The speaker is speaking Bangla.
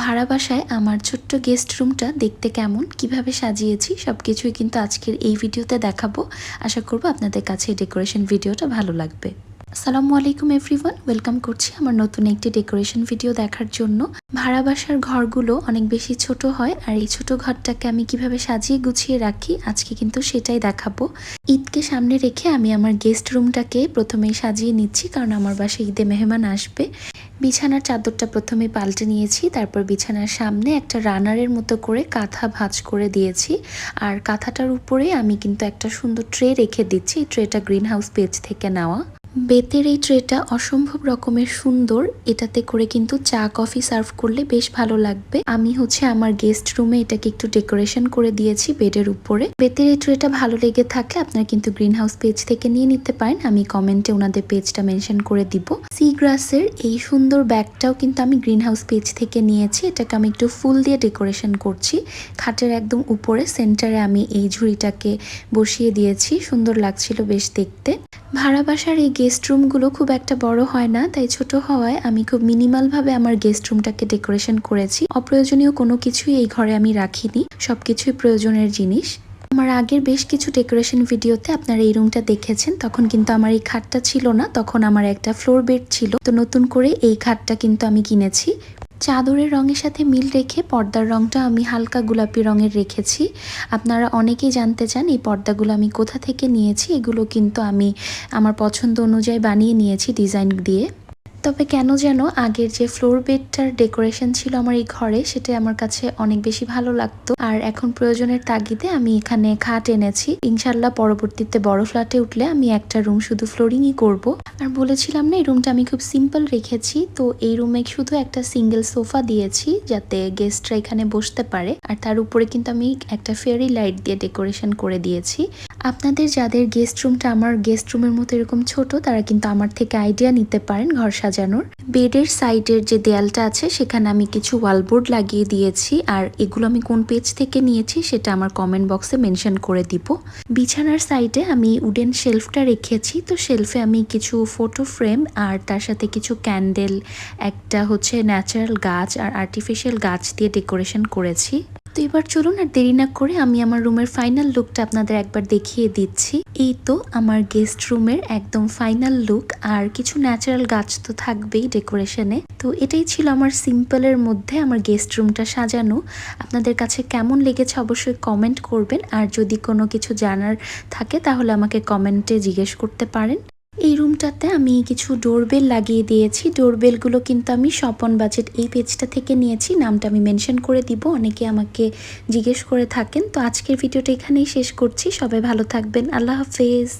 ভাড়া বাসায় আমার ছোট্ট গেস্ট রুমটা দেখতে কেমন, কীভাবে সাজিয়েছি সব কিছুই কিন্তু আজকের এই ভিডিওতে দেখাবো। আশা করব আপনাদের কাছে এই ডেকোরেশন ভিডিওটা ভালো লাগবে। আসসালামু আলাইকুম এভরিওয়ান, ওয়েলকাম করছি আমার নতুন একটি ডেকোরেশন ভিডিও দেখার জন্য। ভাড়া বাসার ঘরগুলো অনেক বেশি ছোট হয়, আর এই ছোট ঘরটাকে আমি কীভাবে সাজিয়ে গুছিয়ে রাখি আজকে কিন্তু সেটাই দেখাবো। ঈদকে সামনে রেখে আমি আমার গেস্ট রুমটাকে প্রথমেই সাজিয়ে নিচ্ছি, কারণ আমার বাসায় ঈদে মেহমান আসবে। বিছানার চাদরটা প্রথমে পাল্টে নিয়েছি, তারপর বিছানার সামনে একটা রানারের মতো করে কাঁথা ভাঁজ করে দিয়েছি। আর কাঁথাটার উপরে আমি কিন্তু একটা সুন্দর ট্রে রেখে দিচ্ছি, এই ট্রেটা গ্রিন হাউস পেজ থেকে নেওয়া। বেতের এই ট্রেটা অসম্ভব রকমের সুন্দর। এটাতে করে কিন্তু চা, কফি সার্ভ করলে বেশ ভালো লাগবে। আমি হচ্ছে আমার গেস্ট রুমে এটাকে একটু ডেকোরেশন করে দিয়েছি বেডের উপরে। বেতের এই ট্রেটা ভালো লেগে থাকলে আপনারা কিন্তু গ্রিন হাউস পেজ থেকে নিয়ে নিতে পারেন। আমি কমেন্টে ওনাদের পেজটা মেনশন করে দিব। সি গ্রাসের এই সুন্দর ব্যাগটাও কিন্তু আমি গ্রিন হাউস পেজ থেকে নিয়েছি। এটাকে আমি একটু ফুল দিয়ে ডেকোরেশন করছি। খাটের একদম উপরে, সেন্টারে আমি এই ঝুড়িটাকে বসিয়ে দিয়েছি। সুন্দর লাগছিল বেশ দেখতে। ভাড়া বাসার এই গেস্ট রুমগুলো খুব একটা বড় হয় না, তাই ছোট হওয়ায় আমি খুব মিনিমালভাবে আমার গেস্ট রুমটাকে ডেকোরেশন করেছি। অপ্রয়োজনীয় কোনো কিছুই এই ঘরে আমি রাখিনি, সবকিছুই প্রয়োজনের জিনিস। আমার আগের বেশ কিছু ডেকোরেশন ভিডিওতে আপনারা এই রুমটা দেখেছেন, তখন কিন্তু আমার এই খাটটা ছিল না, তখন আমার একটা ফ্লোর বেড ছিল। তো নতুন করে এই খাটটা কিন্তু আমি কিনেছি। চাদরের রঙের সাথে মিল রেখে পর্দার রঙটা আমি হালকা গোলাপি রঙের রেখেছি। আপনারা অনেকেই জানতে চান, এই পর্দাগুলো আমি কোথা থেকে নিয়েছি? এগুলো কিন্তু আমি আমার পছন্দ অনুযায়ী বানিয়ে নিয়েছি ডিজাইন দিয়ে। তবে কেন যেন আগের যে ফ্লোর বেডটার ডেকোরেশন ছিল আমার এই ঘরে সেটা আমার কাছে অনেক বেশি ভালো লাগতো। আর এখন প্রয়োজনের তাগিদে আমি এখানে খাট এনেছি। ইনশাল্লাহ পরবর্তীতে বড় ফ্ল্যাটে উঠলে আমি একটা রুম শুধু ফ্লোরিংই করব। আর বলেছিলাম না, এই রুমটা আমি খুব সিম্পল রেখেছি, তো এই রুমে শুধু একটা সিঙ্গেল সোফা দিয়েছি, যাতে গেস্টরা এখানে বসতে পারে। আর তার উপরে কিন্তু আমি একটা ফেরি লাইট দিয়ে ডেকোরেশন করে দিয়েছি। আপনাদের যাদের গেস্ট রুমটা আমার গেস্ট রুমের মতো এরকম ছোট, তারা কিন্তু আমার থেকে আইডিয়া নিতে পারেন ঘর সাজানোর। বেডের সাইডের যে দেয়ালটা আছে, সেখানে আমি কিছু ওয়ালবোর্ড লাগিয়ে দিয়েছি, আর এগুলো আমি কোন পেজ থেকে নিয়েছি, সেটা আমার কমেন্ট বক্সে মেনশন করে দিব। বিছানার সাইডে আমি উডেন শেলফটা রেখেছি, তো শেলফে আমি কিছু ফটো ফ্রেম আর তার সাথে কিছু ক্যান্ডেল একটা হচ্ছে ন্যাচারাল গাছ আর আর্টিফিশিয়াল গাছ দিয়ে ডেকোরেশন করেছি। তো এবার চলুন আর দেরি না করে আমি আমার রুমের ফাইনাল লুকটা আপনাদের একবার দেখিয়ে দিচ্ছি। এই তো আমার গেস্ট রুমের একদম ফাইনাল লুক আর কিছু ন্যাচারাল গাছ তো থাকবেই ডেকোরেশনে তো এটাই ছিল আমার সিম্পলের মধ্যে আমার গেস্ট রুমটা সাজানো। আপনাদের কাছে কেমন লেগেছে অবশ্যই কমেন্ট করবেন। আর যদি কোনো কিছু জানার থাকে তাহলে আমাকে কমেন্টে জিজ্ঞেস করতে পারেন। এই রুমটাতে আমি কিছু ডোরবেল লাগিয়ে দিয়েছি। ডোরবেলগুলো কিন্তু আমি স্বপন বাজেট এই পেজটা থেকে নিয়েছি। নামটা আমি মেনশন করে দিব। অনেকে আমাকে জিজ্ঞেস করে থাকেন। তো আজকের ভিডিওটা এখানেই শেষ করছি। সবাই ভালো থাকবেন। আল্লাহ হাফেজ।